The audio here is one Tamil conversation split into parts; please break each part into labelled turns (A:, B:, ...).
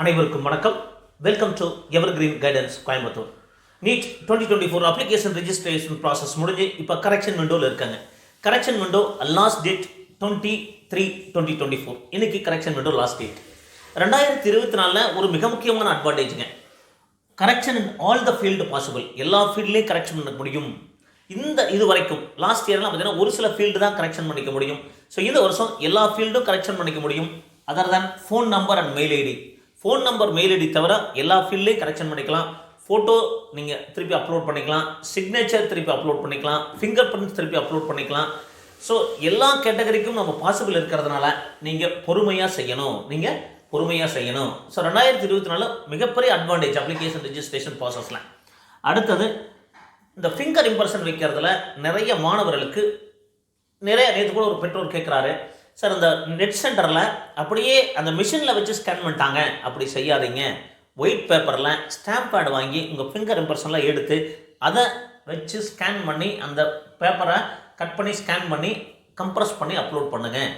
A: அனைவருக்கும் வணக்கம். Welcome to Evergreen Guidance Coimbatore NEET twenty twenty four application registration process முடிஞ்சு இப்போ கரெக்ஷன் விண்டோவில் இருக்காங்க. Correction window last date twenty three twenty twenty four இன்னைக்கு கரெக்ஷன் விண்டோ லாஸ்ட் டேட் ரெண்டாயிரத்தி இருபத்தி நாலில் ஒரு மிக முக்கியமான அட்வான்டேஜுங்க correction in all the field possible எல்லா ஃபீல்ட்லேயும் கரெக்ஷன் பண்ண முடியும். இந்த இது வரைக்கும் லாஸ்ட் இயர்லாம் பார்த்தீங்கன்னா ஒரு சில ஃபீல்டு தான் கரெக்ஷன் பண்ணிக்க முடியும். ஸோ இந்த வருஷம் எல்லா ஃபீல்டும் கரெக்ஷன் பண்ணிக்க முடியும். Other than phone number and mail ID phone number mail ID தவிர எல்லா ஃபீல்ட்லேயும் கரெக்ஷன் பண்ணிக்கலாம். ஃபோட்டோ நீங்கள் திருப்பி அப்லோட் பண்ணிக்கலாம். சிக்னேச்சர் திருப்பி அப்லோட் பண்ணிக்கலாம். ஃபிங்கர் பிரிண்ட்ஸ் திருப்பி அப்லோட் பண்ணிக்கலாம். ஸோ எல்லா கேட்டகரிக்கும் நம்ம பாசிபிள் இருக்கிறதுனால நீங்கள் பொறுமையாக செய்யணும். நீங்கள் பொறுமையாக செய்யணும். ஸோ ரெண்டாயிரத்தி இருபத்தி நாலு மிகப்பெரிய அட்வான்டேஜ் அப்ளிகேஷன் ரெஜிஸ்ட்ரேஷன் ப்ராசஸில் அடுத்தது இந்த ஃபிங்கர் இம்பர்ஷன் வைக்கிறதுல நிறைய மாணவர்களுக்கு நிறைய நேற்று கூட ஒரு பெற்றோர் கேட்குறாரு சார் இந்த நெட் சென்டரில் அப்படியே அந்த மிஷினில் வச்சு ஸ்கேன் பண்ணிட்டாங்க. அப்படி செய்யாதீங்க. ஒயிட் பேப்பரில் ஸ்டாம்ப் பேட் வாங்கி உங்கள் ஃபிங்கர் இம்ப்ரெஷன்லாம் எடுத்து அதை வச்சு ஸ்கேன் பண்ணி அந்த பேப்பரை கட் பண்ணி ஸ்கேன் பண்ணி கம்ப்ரஸ் பண்ணி அப்லோட் பண்ணுங்கள்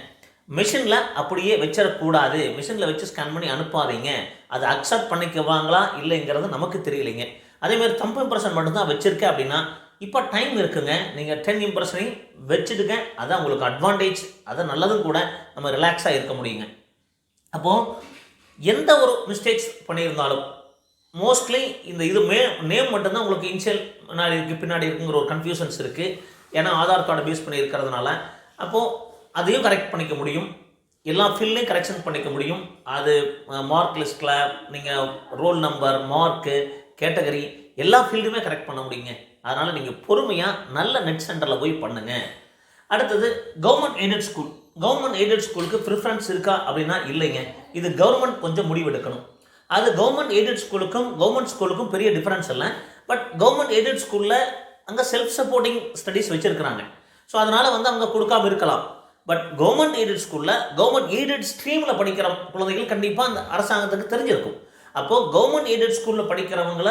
A: மிஷினில் அப்படியே வச்சிடக்கூடாது. மிஷினில் வச்சு ஸ்கேன் பண்ணி அனுப்பாதீங்க. அதை அக்செப்ட் பண்ணிக்குவாங்களா இல்லைங்கிறது நமக்கு தெரியலைங்க. அதேமாதிரி தம்பு இம்ப்ரெஷன் மட்டும்தான் வச்சுருக்கேன் அப்படின்னா இப்போ டைம் இருக்குங்க. நீங்கள் டென் இம்ப்ரெஷனையும் வச்சுடுங்க. அதான் உங்களுக்கு அட்வான்டேஜ் அதான் நல்லதும் கூட நம்ம ரிலாக்ஸாக இருக்க முடியுங்க. அப்போது எந்த ஒரு மிஸ்டேக்ஸ் பண்ணியிருந்தாலும் மோஸ்ட்லி இந்த இது மே நேம் மட்டும்தான் உங்களுக்கு இன்ஷியல் முன்னாடி இருக்குது பின்னாடி இருக்குங்கிற ஒரு கன்ஃபியூஷன்ஸ் இருக்குது ஏன்னா ஆதார் கார்டை பேஸ் பண்ணி இருக்கிறதுனால அப்போது அதையும் கரெக்ட் பண்ணிக்க முடியும். எல்லா ஃபீல்ட்லையும் கரெக்ஷன் பண்ணிக்க முடியும். அது மார்க் லிஸ்ட்டில் நீங்கள் ரோல் நம்பர் மார்க்கு கேட்டகரி எல்லா ஃபீல்டுமே கரெக்ட் பண்ண முடியுங்க. அதனால் நீங்கள் பொறுமையாக நல்ல நெட் சென்டரில் போய் பண்ணுங்கள் அடுத்தது government aided school government aided ஸ்கூலுக்கு ப்ரிஃபரன்ஸ் இருக்கா அப்படின்னா இல்லைங்க. இது கவர்மெண்ட் கொஞ்சம் முடிவெடுக்கணும். அது கவர்மெண்ட் எய்டட் ஸ்கூலுக்கும் கவர்மெண்ட் ஸ்கூலுக்கும் பெரிய டிஃப்ரென்ஸ் இல்லை. பட் கவர்மெண்ட் எய்டட் ஸ்கூலில் அங்கே செல்ஃப் சப்போர்ட்டிங் ஸ்டடீஸ் வச்சுருக்கிறாங்க. ஸோ அதனால் வந்து அவங்க கொடுக்காம இருக்கலாம். பட் கவர்மெண்ட் எய்டட் ஸ்கூலில் கவர்மெண்ட் எய்டட் ஸ்ட்ரீமில் படிக்கிற குழந்தைகள் கண்டிப்பாக அந்த அரசாங்கத்துக்கு தெரிஞ்சிருக்கும். அப்போது கவர்மெண்ட் எய்டட் ஸ்கூலில் படிக்கிறவங்கள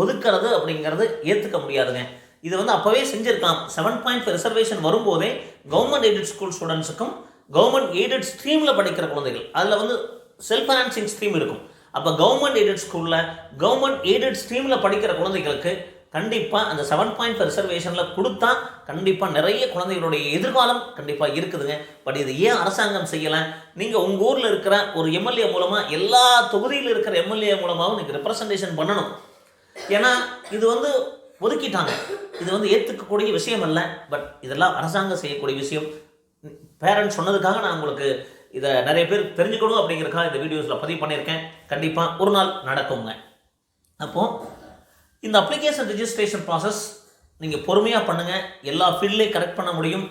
A: ஒதுக்கிறது அப்படிங்கிறது ஏற்றுக்க முடியாதுங்க. இது வந்து அப்போவே செஞ்சுருக்கலாம். செவன் பாயிண்ட் ஃபைவ் ரிசர்வேஷன் வரும்போதே கவர்மெண்ட் எய்டட் ஸ்கூல் ஸ்டூடெண்ட்ஸுக்கும் கவர்மெண்ட் எய்டட் ஸ்ட்ரீமில் படிக்கிற குழந்தைகள் அதில் வந்து செல்ஃப் ஃபைனான்சிங் ஸ்ட்ரீம் இருக்கும். அப்போ கவர்மெண்ட் எய்டட் ஸ்கூலில் கவர்மெண்ட் எய்டட் ஸ்ட்ரீமில் படிக்கிற குழந்தைகளுக்கு கண்டிப்பாக அந்த செவன் பாயிண்ட் ரிசர்வேஷனில் கொடுத்தா கண்டிப்பாக நிறைய குழந்தைகளுடைய எதிர்காலம் கண்டிப்பாக இருக்குதுங்க. பட் இது ஏன் அரசாங்கம் செய்யலை? நீங்கள் உங்கள் ஊரில் இருக்கிற ஒரு எம்எல்ஏ மூலமாக எல்லா தொகுதியில் இருக்கிற எம்எல்ஏ மூலமாகவும் நீங்கள் ரெப்ரசன்டேஷன் பண்ணணும். ஏன்னா இது வந்து ஒதுக்கிட்டாங்க. இது வந்து ஏற்றுக்கக்கூடிய விஷயம் அல்ல. பட் இதெல்லாம் அரசாங்கம் செய்யக்கூடிய விஷயம். பேரண்ட்ஸ் சொன்னதுக்காக நான் உங்களுக்கு இதை நிறைய பேர் தெரிஞ்சுக்கணும் அப்படிங்கிறக்காக இந்த வீடியோஸில் பதிவு பண்ணியிருக்கேன். கண்டிப்பாக ஒரு நாள் நடக்குங்க. அப்போது இந்த அப்ளிகேஷன் ரிஜிஸ்ட்ரேஷன் ப்ராசஸ் நீங்கள் பொறுமையாக பண்ணுங்கள் எல்லா ஃபீல்ட்லேயும் கரெக்ட் பண்ண முடியும்.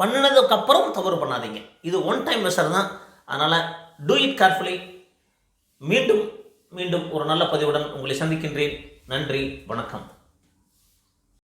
A: பண்ணினதுக்கப்புறம் தவறு பண்ணாதீங்க. இது ஒன் டைம் மெஷர் தான். அதனால் டூ இட் கேர்ஃபுல்லி மீண்டும் மீண்டும் ஒரு நல்ல பதிவுடன் உங்களை சந்திக்கின்றேன். நன்றி வணக்கம்.